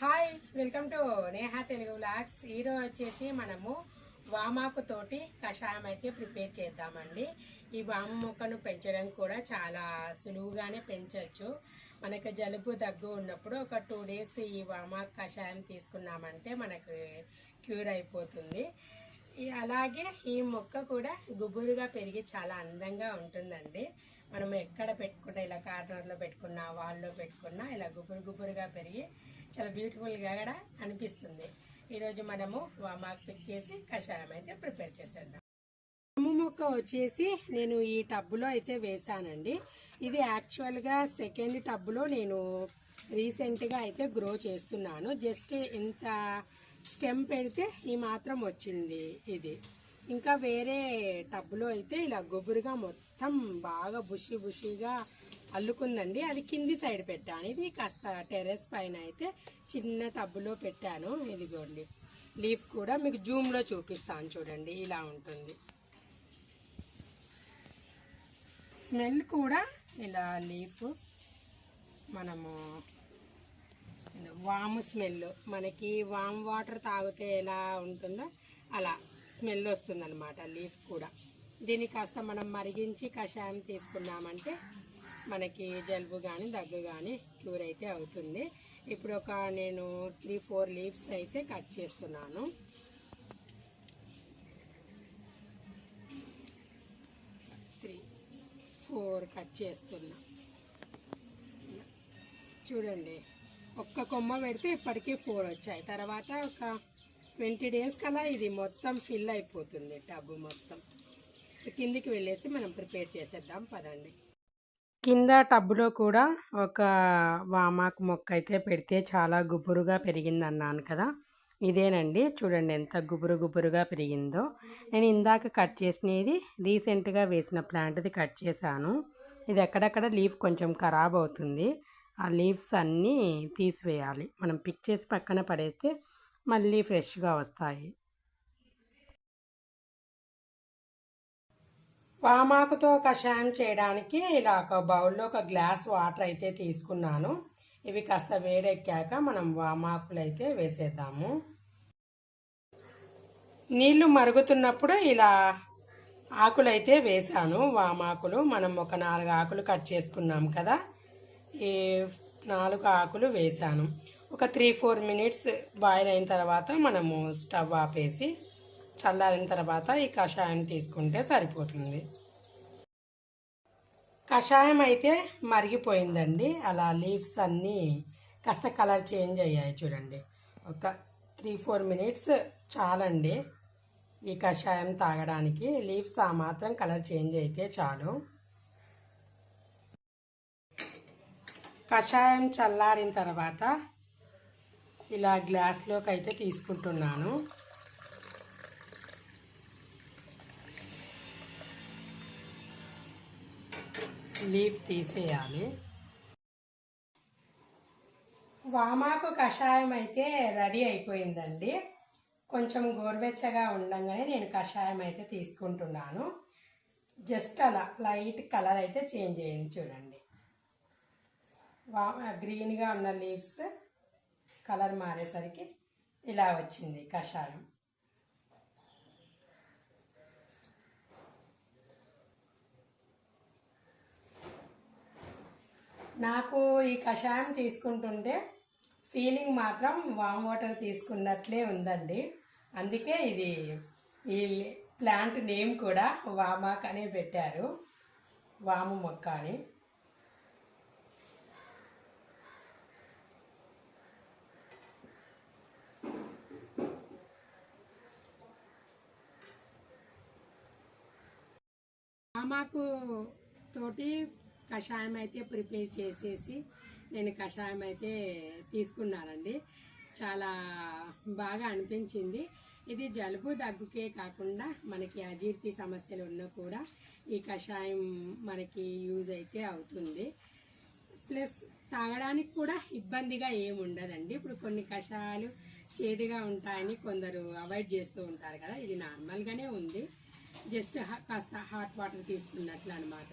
Hi welcome to Neha Telugu blogs ఈరోజు వచ్చేసి మనము వామాకు తోటి కషాయం అయితే ప్రిపేర్ చేద్దామండి. ఈ వామ మొక్కను పెంచడం కూడా చాలా సులువుగానే పెంచవచ్చు మనకు జలుబు దగ్గు ఉన్నప్పుడు ఒక టూ డేస్ ఈ వామాకు కషాయం తీసుకున్నామంటే మనకు క్యూర్ అయిపోతుంది. అలాగే ఈ మొక్క కూడా గుబురుగా పెరిగి చాలా అందంగా ఉంటుందండి. మనం ఎక్కడ పెట్టుకుంటే ఇలా కార్నర్లో పెట్టుకున్నా వాల్లో పెట్టుకున్నా ఇలా గుబురు గుబురుగా పెరిగి చాలా బ్యూటిఫుల్గా కూడా అనిపిస్తుంది. ఈరోజు మనము వామాకు పిక్ చేసి కషాయం అయితే ప్రిపేర్ చేసేద్దాం. మొక్క వచ్చేసి నేను ఈ టబ్బులో అయితే వేసానండి ఇది యాక్చువల్గా సెకండ్ టబ్బులో నేను రీసెంట్గా అయితే గ్రో చేస్తున్నాను. జస్ట్ ఇంత స్టెమ్ పెడితే ఈ మాత్రం వచ్చింది ఇది. ఇంకా వేరే టబ్బులో అయితే ఇలా గుబురుగా మొత్తం మొత్తం బాగా బుషి బుషిగా అల్లుకుందండి. అది కింది సైడ్ పెట్టాను. ఇది కాస్త టెర్రస్ పైన అయితే చిన్న టబ్బులో పెట్టాను. ఇదిగోండి. లీఫ్ కూడా మీకు జూమ్లో చూపిస్తాను చూడండి. ఇలా ఉంటుంది. స్మెల్ కూడా ఇలా లీఫ్ మనము వాము స్మెల్. మనకి వామ్ వాటర్ తాగితే ఎలా ఉంటుందో అలా స్మెల్ వస్తుందన్నమాట లీఫ్ కూడా. దీన్ని కాస్త మనం మరిగించి కషాయం తీసుకున్నామంటే మనకి జలుబు కానీ దగ్గు కానీ క్యూర్ అయితే అవుతుంది. ఇప్పుడు ఒక నేను త్రీ ఫోర్ లీవ్స్ అయితే కట్ చేస్తున్నాను. త్రీ ఫోర్ కట్ చేస్తున్నా. చూడండి ఒక్క కొమ్మ పెడితే ఇప్పటికీ ఫోర్ వచ్చాయి. తర్వాత ఒక ట్వంటీ డేస్ కల ఇది మొత్తం ఫిల్ అయిపోతుంది టబ్బు మొత్తం. కిందికి వెళ్ళేసి మనం ప్రిపేర్ చేసేద్దాం పదండి. కింద టబ్బులో కూడా ఒక వామాకు మొక్క అయితే పెడితే చాలా గుబురుగా పెరిగింది అన్నాను కదా. ఇదేనండి చూడండి ఎంత గుబురు గుబురుగా పెరిగిందో. నేను ఇందాక కట్ చేసినది రీసెంట్గా వేసిన ప్లాంట్ది కట్ చేశాను. ఇది ఎక్కడెక్కడ లీఫ్ కొంచెం ఖరాబ్ అవుతుంది. ఆ లీవ్స్ అన్నీ తీసివేయాలి. మనం పిక్ చేసి పక్కన పడేస్తే మళ్ళీ ఫ్రెష్గా వస్తాయి. వామాకుతో కషాయం చేయడానికి ఇలా ఒక బౌల్లో ఒక గ్లాస్ వాటర్ అయితే తీసుకున్నాను. ఇవి కాస్త వేడెక్కాక మనం వామాకులు అయితే వేసేద్దాము. నీళ్ళు మరుగుతున్నప్పుడు ఇలా ఆకులు అయితే వేసాను వామాకులు మనం ఒక నాలుగు ఆకులు కట్ చేసుకున్నాం కదా. ఈ నాలుగు ఆకులు వేసాను ఒక త్రీ ఫోర్ మినిట్స్ బాయిల్ అయిన తర్వాత మనము స్టవ్ ఆపేసి చల్లారిన తర్వాత ఈ కషాయం తీసుకుంటే సరిపోతుంది. కషాయం అయితే మరిగిపోయిందండి. అలా లీవ్స్ అన్నీ కాస్త కలర్ చేంజ్ అయ్యాయి చూడండి. ఒక త్రీ ఫోర్ మినిట్స్ చాలండి ఈ కషాయం తాగడానికి. లీవ్స్ ఆ మాత్రం కలర్ చేంజ్ అయితే చాలు. కషాయం చల్లారిన తర్వాత ఇలా గ్లాస్లోకి అయితే తీసుకుంటున్నాను. లీఫ్ తీసేయాలి. వామాకు కషాయం అయితే రెడీ అయిపోయిందండి. కొంచెం గోరువెచ్చగా ఉండంగానే నేను కషాయం అయితే తీసుకుంటున్నాను. జస్ట్ అలా లైట్ కలర్ అయితే చేంజ్ అయ్యింది చూడండి. వా గ్రీన్గా ఉన్న లీవ్స్ కలర్ మారేసరికి ఇలా వచ్చింది కషాయం. నాకు ఈ కషాయం తీసుకుంటుంటే ఫీలింగ్ మాత్రం వామ్ వాటర్ తీసుకున్నట్లే ఉందండి. అందుకే ఇది ఈ ప్లాంట్ నేమ్ కూడా వామాక్ అనే పెట్టారు. వాము మొక్క అని. వామాకు తోటి కషాయం అయితే ప్రిపేర్ చేసేసి నేను కషాయం అయితే తీసుకున్నానండి. చాలా బాగా అనిపించింది. ఇది జలుబు దగ్గుకే కాకుండా మనకి అజీర్తి సమస్యలు ఉన్నా కూడా ఈ కషాయం మనకి యూజ్ అయితే అవుతుంది. ప్లస్ తాగడానికి కూడా ఇబ్బందిగా ఏమి ఉండదండి. ఇప్పుడు కొన్ని కషాయాలు చేదుగా ఉంటాయని కొందరు అవాయిడ్ చేస్తూ ఉంటారు కదా. ఇది నార్మల్గానే ఉంది. జస్ట్ కాస్త హాట్ వాటర్ తీసుకున్నట్లు అనమాట